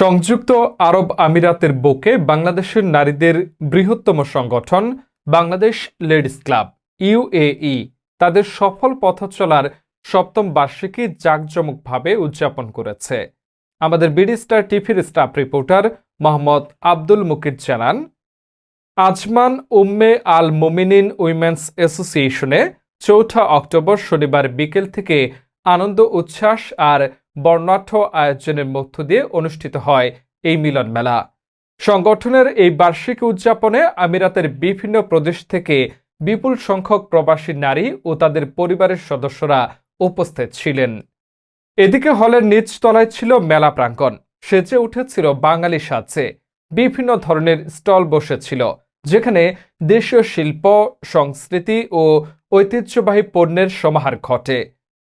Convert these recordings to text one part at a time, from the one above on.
সংযুক্ত আরব আমিরাতের বুকে বাংলাদেশের নারীদের বৃহত্তম সংগঠন বাংলাদেশ লেডিস ক্লাব ইউএই তাদের সফল পথ চলার সপ্তম বার্ষিকী জাঁকজমকভাবে উদযাপন করেছে। আমাদের বিডি স্টার টিভির স্টাফ রিপোর্টার মোহাম্মদ আব্দুল মুকির জানান, Ajman Umm Al Mominin women's অ্যাসোসিয়েশনে চৌঠা অক্টোবর শনিবার বিকেল থেকে আনন্দ, উচ্ছ্বাস আর বর্ণাঢ্য আয়োজনের মধ্য দিয়ে অনুষ্ঠিত হয় এই মিলন মেলা। সংগঠনের এই বার্ষিক উদযাপনে আমিরাতের বিভিন্ন প্রদেশ থেকে বিপুল সংখ্যক প্রবাসী নারী ও তাদের পরিবারের সদস্যরা উপস্থিত ছিলেন। এদিকে হলের নিচ তলায় ছিল মেলা প্রাঙ্গণ, সেজে উঠেছিল বাঙালি সাজে। বিভিন্ন ধরনের স্টল বসেছিল, যেখানে দেশীয় শিল্প, সংস্কৃতি ও ঐতিহ্যবাহী পণ্যের সমাহার ঘটে।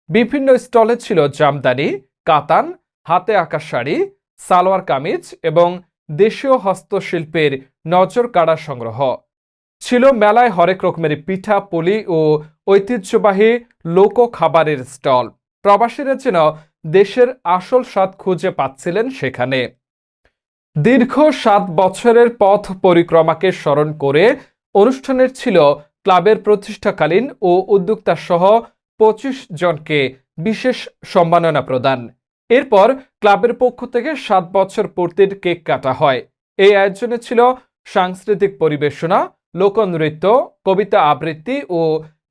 বিভিন্ন স্টলে ছিল জামদানি কাতান, হাতে আঁকা শাড়ি, সালোয়ার কামিজ এবং দেশীয় হস্তশিল্পের নজর কাড়া সংগ্রহ। ছিল মেলায় হরেক রকমের পিঠা, পুলি ও ঐতিহ্যবাহী লোক খাবারের স্টল। প্রবাসীরা যেন দেশের আসল স্বাদ খুঁজে পাচ্ছিলেন সেখানে। দীর্ঘ সাত বছরের পথ পরিক্রমাকে স্মরণ করে অনুষ্ঠানের ছিল ক্লাবের প্রতিষ্ঠাকালীন ও উদ্যোক্তা সহ পঁচিশ জনকে বিশেষ সম্মাননা প্রদান। এরপর ক্লাবের পক্ষ থেকে সাত বছর পূর্তির কেক কাটা হয়। এই আয়োজনে ছিল সাংস্কৃতিক পরিবেশনা, লোকনৃত্য, কবিতা আবৃত্তি ও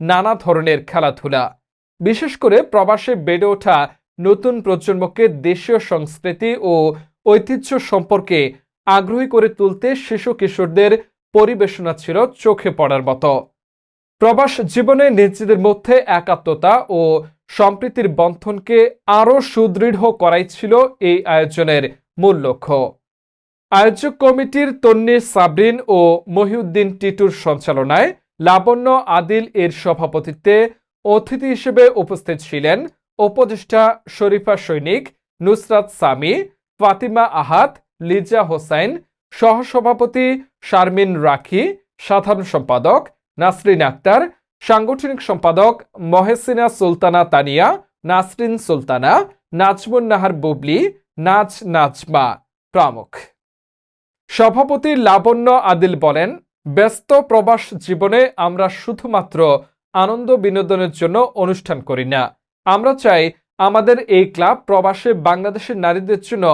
নানা ধরনের খেলাধুলা। বিশেষ করে প্রবাসে বেড়ে ওঠা নতুন প্রজন্মকে দেশীয় সংস্কৃতি ও ঐতিহ্য সম্পর্কে আগ্রহী করে তুলতে শিশু কিশোরদের পরিবেশনা ছিল চোখে পড়ার মতো। প্রবাস জীবনে নিজেদের মধ্যে একাত্মতা ও সম্প্রীতির বন্ধনকে আরও সুদৃঢ় করাই ছিল এই আয়োজনের মূল লক্ষ্য। আয়োজক কমিটির তন্নি সাবরিন ও মহিউদ্দিন টিটুর সঞ্চালনায় লাবণ্য আদিল এর সভাপতিত্বে অতিথি হিসেবে উপস্থিত ছিলেন উপদেষ্টা শরীফা সৈনিক, নুসরাত সামি, ফাতিমা আহাত লিজা হোসাইন, সহসভাপতি শারমিন রাখি, সাধারণ সম্পাদক নাসরিন আক্তার সাংগঠনিক সম্পাদক মহেসিনা সুলতানা তানিয়া, নাসরিন সুলতানা, নাজমুন নাহার বুবলি, নাজ নাজমা প্রমুখ। সভাপতি লাবণ্য আদিল বলেন, ব্যস্ত প্রবাস জীবনে আমরা শুধুমাত্র আনন্দ বিনোদনের জন্য অনুষ্ঠান করি না। আমরা চাই আমাদের এই ক্লাব প্রবাসে বাংলাদেশের নারীদের জন্য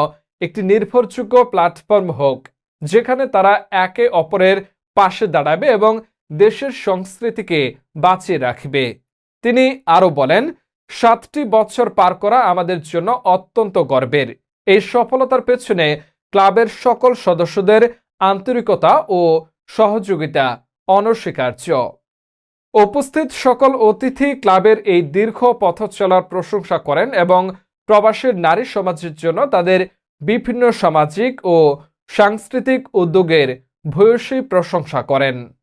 একটি নির্ভরযোগ্য প্ল্যাটফর্ম হোক, যেখানে তারা একে অপরের পাশে দাঁড়াবে এবং দেশের সংস্কৃতিকে বাঁচিয়ে রাখবে। তিনি আরও বলেন, সাতটি বছর পার করা আমাদের জন্য অত্যন্ত গর্বের। এই সফলতার পেছনে ক্লাবের সকল সদস্যদের আন্তরিকতা ও সহযোগিতা অনস্বীকার্য। উপস্থিত সকল অতিথি ক্লাবের এই দীর্ঘ পথ চলার প্রশংসা করেন এবং প্রবাসের নারী সমাজের জন্য তাদের বিভিন্ন সামাজিক ও সাংস্কৃতিক উদ্যোগের ভূয়সী প্রশংসা করেন।